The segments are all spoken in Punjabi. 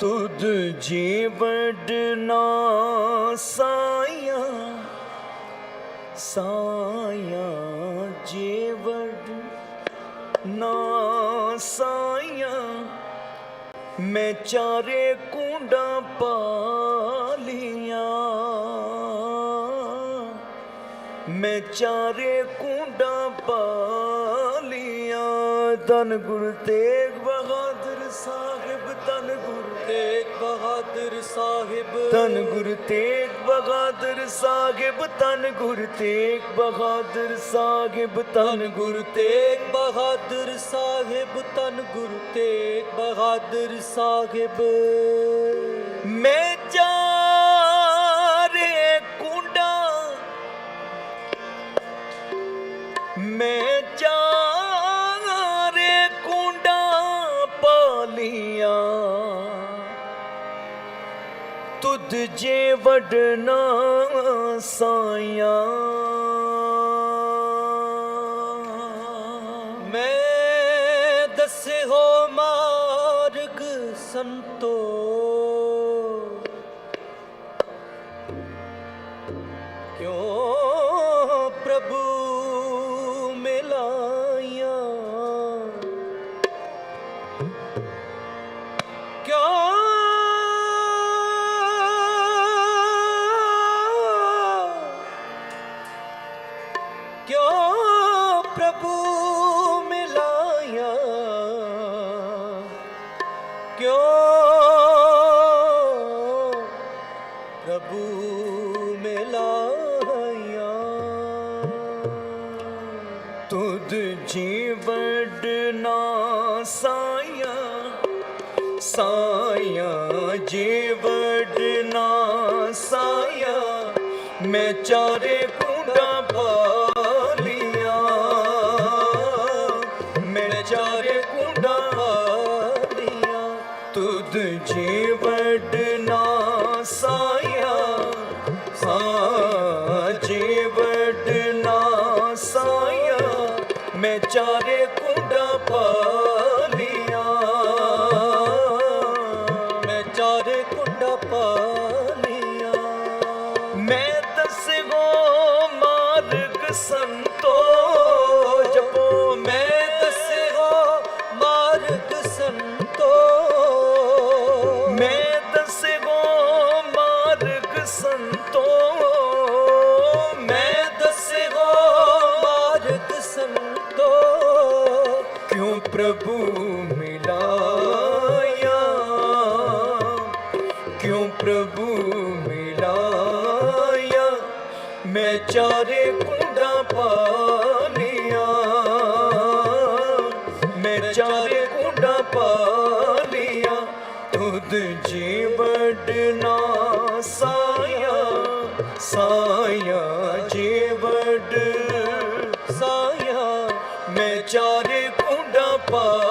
ਤੁਧ ਜੀਵੜ ਨਾ ਸਾਇਆ ਸਾਇਆ ਜੀਵੜ ਨਾ ਸਾਇਆ ਮੈਂ ਚਾਰੇ ਕੁੰਡਾਂ ਪਾਲੀਆਂ ਮੈਂ ਚਾਰੇ ਕੁੰਡਾਂ ਪਾਲੀਆਂ ਤਨ ਗੁਰ ਤੇਗ ਸਾਹਿਬ। ਤਨ ਗੁਰ ਤੇਗ ਬਹਾਦਰ ਸਾਹਿਬ, ਤਨ ਗੁਰ ਤੇਗ ਬਹਾਦਰ ਸਾਹਿਬ, ਤਨ ਗੁਰ ਤੇਗ ਬਹਾਦਰ ਸਾਹਿਬ, ਤਨ ਗੁਰੂ ਤੇਗ ਬਹਾਦਰ ਸਾਹਿਬ। ਮੈਂ ਜਾ ਵਡਨਾ ਸਾਇਆ ਮੈਂ ਦੱਸੇ ਹੋ ਮਾਰਗ ਸੰਤੋ ਚਾਰੇ ਕੁੰਡਾਂ ਪਾਲੀਆਂ ਮੈਂ ਚਾਰੇ ਕੁੰਡਾਂ ਪਾਲੀਆਂ ਤੁਧ ਜੀਵੜ ਨਾ ਸਾਇਆ। ਸਾ ਜੀਵੜ ਨਾ ਸਾਇਆ। ਮੈਂ ਚਾਰੇ ਕੁੰਡਾਂ ਪਾਲੀਆਂ ਮੈਂ ਚਾਰੇ ਕੁੰਡਾ ਪਾਲੀਆਂ ਸੰਤੋ ਜਪੋ, ਮੈਂ ਦੱਸਿਓ ਮਾਰਗ ਸੰਤੋ ਮੈਂ ਦਸਗੋ ਮਾਰਗ ਸੰਤੋ ਮੈਂ ਦੱਸਿਓ ਮਾਰਗ ਸੰਤੋ ਕਿਉਂ ਪ੍ਰਭੂ ਮਿਲਾਇਆ? ਕਿਉਂ ਪ੍ਰਭੂ ਮਿਲਾਇਆ? ਮੈਂ ਚਾਰੇ ਮੈਂ ਚਾਰੇ ਕੁੰਡਾਂ ਪਾਲੀਆਂ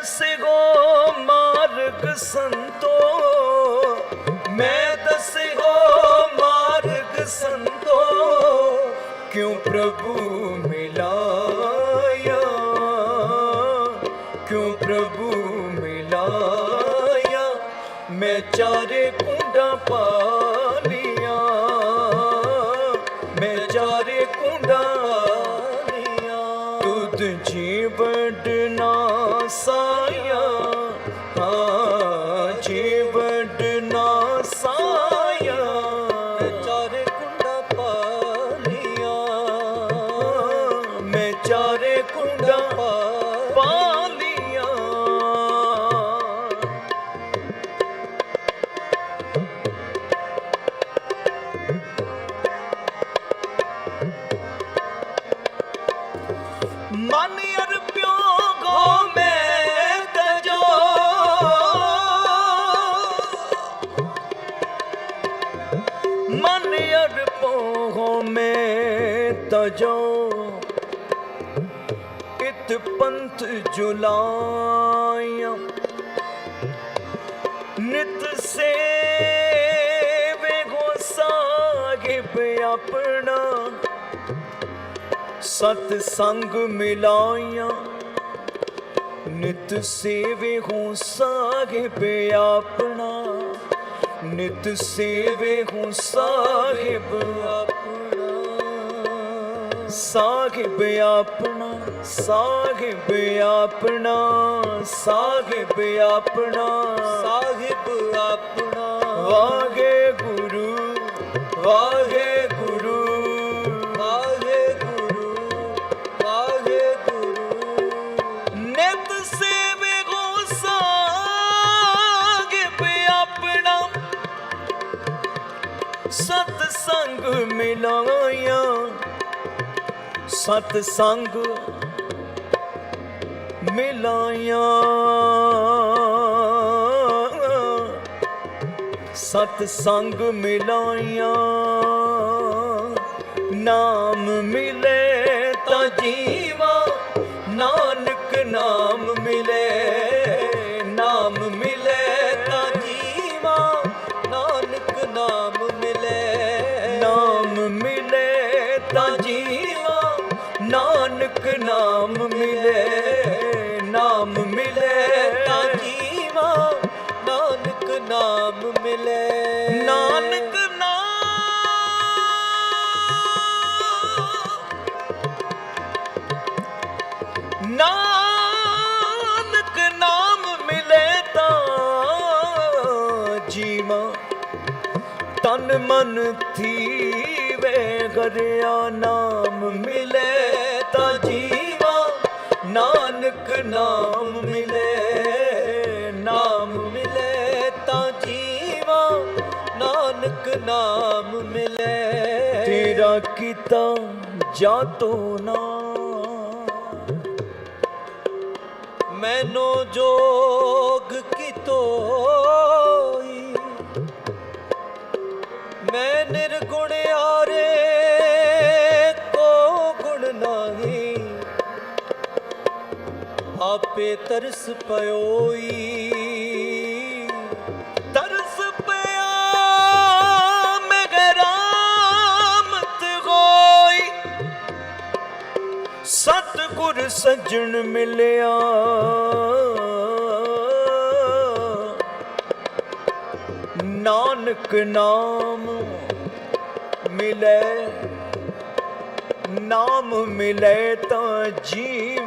ਮੈਂ ਦੱਸਗੋ ਮਾਰਗ ਸੰਤੋ ਮੈਂ ਦੱਸਗੋ ਮਾਰਗ ਸੰਤੋ ਕਿਉਂ ਪ੍ਰਭੂ ਮਿਲਾਇਆ ਕਿਉਂ ਪ੍ਰਭੂ ਮਿਲਾਇਆ ਮੈਂ ਚਾਰੇ ਕੁੰਡਾ ਪਾ ਮੈਂ ਚਾਰੇ ਕੁੰਡਾ ਸਾਇਆ ਇਤ ਪੰਥ ਜੁਲਾਇਆ ਨਿਤ ਸੇਵੇ ਗੋ ਸਾਹਿਬ ਆਪਣਾ। ਸਤ ਸੰਗ ਮਿਲਾਇਆ ਨਿਤ ਸੇਵੇ ਹੂੰ ਸਾਹਿਬ ਆਪਣਾ। ਨਿਤ ਸੇਵੇ ਹੋ ਸਾਹਿਬ ਆਪਣਾ ਸਾਹਿਬ ਆਪਣਾ ਸਾਹਿਬ ਆਪਣਾ ਸਾਹਿਬ ਆਪਣਾ। ਸਾਹਿਬ ਆਪਣਾ। ਵਾਗੇ ਗੁਰੂ ਵਾਗੇ ਗੁਰੂ। ਵਾਹਿ ਗੁਰੂ ਵਾਹਿ ਗੁਰੂ। ਨਿਤ ਸੇਵੇ ਗੋ ਸਾਹਿਬ ਆਪਣਾ। ਸਤ ਸੰਗ ਮਿਲਾਇਆ ਸਤ ਸੰਗ ਮਿਲਾਇਆ। ਸਤ ਸੰਗ ਮਿਲਾਇਆ। ਨਾਮ ਮਿਲ ਨਾਨਕ ਨਾਮ ਮਿਲੇ ਤਾਂ ਜੀਵਾ ਤਨ ਮਨ ਥੀਵੇ ਗਰਿਆ ਨਾਮ ਮਿਲੇ ਤਾਂ ਜੀਵਾ। ਨਾਨਕ ਨਾਮ ਮਿਲੇ ਨਾਮ ਮਿਲੇ ਤਾਂ ਜੀਵਾ। ਨਾਨਕ ਨਾਮ ਮਿਲੇ। ਤੇਰਾ ਕੀਤਾ ਜਾਤੋ ਨਾ ਮੈਨੋ ਜੋਗ ਕੀ ਤੋਈ? ਮੈਂ ਨਿਰਗੁਣ ਆਰੇ ਕੋ ਗੁਣ ਨਾਹੀ। ਆਪੇ ਤਰਸ ਪਇਓਈ ਸੱਜਣ ਮਿਲਿਆ। ਨਾਨਕ ਨਾਮ ਮਿਲੇ ਨਾਮ ਮਿਲੇ ਤਾਂ ਜੀ।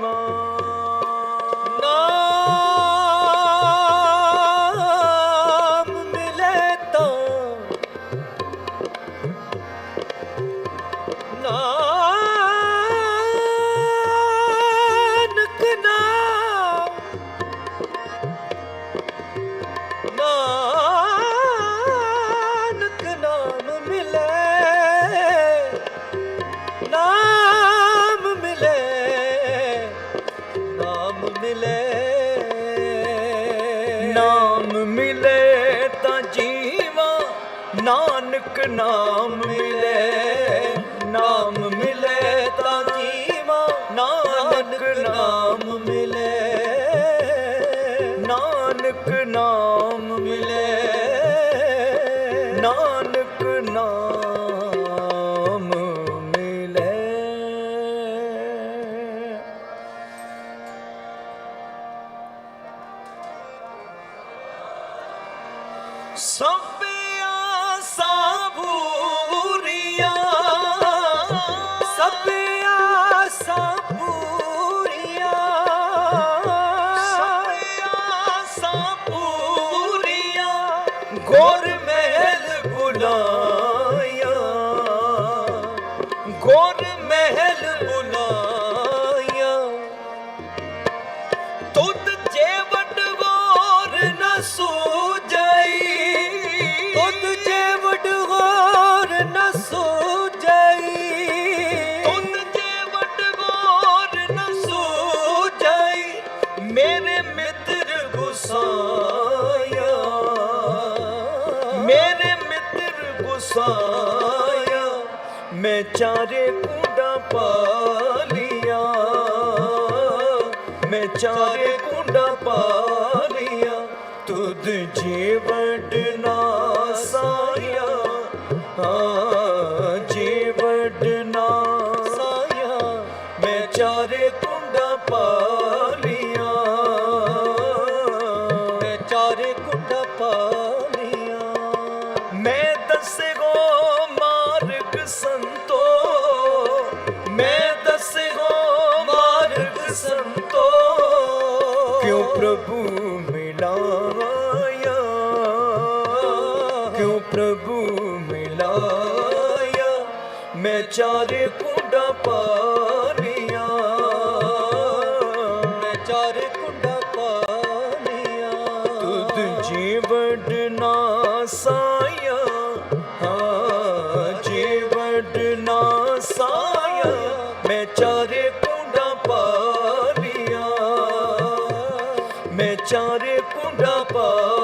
ਨਾਮ ਮਿਲੇ ਨਾਮ ਮਿਲੇ। ਨਾਮ ਮਿਲੇ ਤਾਂ ਜੀਵਾ, ਨਾਨਕ ਨਾਮ ਮਿਲੇ। ਨਾਮ ਮਿਲੇ ਤਾਂ ਜੀਵਾ, ਨਾਨਕ ਨਾਮ ਮਿਲੇ। ਨਾਨਕ ਨਾਮ ਮਿਲੇ। ਨਾਨਕ ਨਾਮ ਗੋਰ ਚਾਰੇ ਕੁੰਡਾ ਪਾਲੀਆਂ ਮੈਂ ਚਾਰੇ ਕੁੰਡਾ ਪਾਲੀਆਂ ਤੁਧ ਜੇ ਵਡਨਾ ਸਾਇਆ ਹਾਂ। ਪ੍ਰਭੂ ਮਿਲਾਇਆ। ਮੈਂ ਚਾਰੇ ਕੁੰਡਾ ਪਾਰੀਆਂ ਮੈਂ ਚਾਰੇ ਕੁੰਡਾ ਪਾਰੀਆਂ ਤੁਧ ਜੀਵਨ ਨਾ ਸਾਇਆ, ਹਾਂ, ਜੀਵਨ ਨਾ ਸਾਇਆ। ਮੈਂ ਚਾਰੇ ਕੁੰਡਾ ਪਾਰੀਆਂ ਮੈਂ ਚਾਰੇ ਕੁੰਡਾ ਪਾ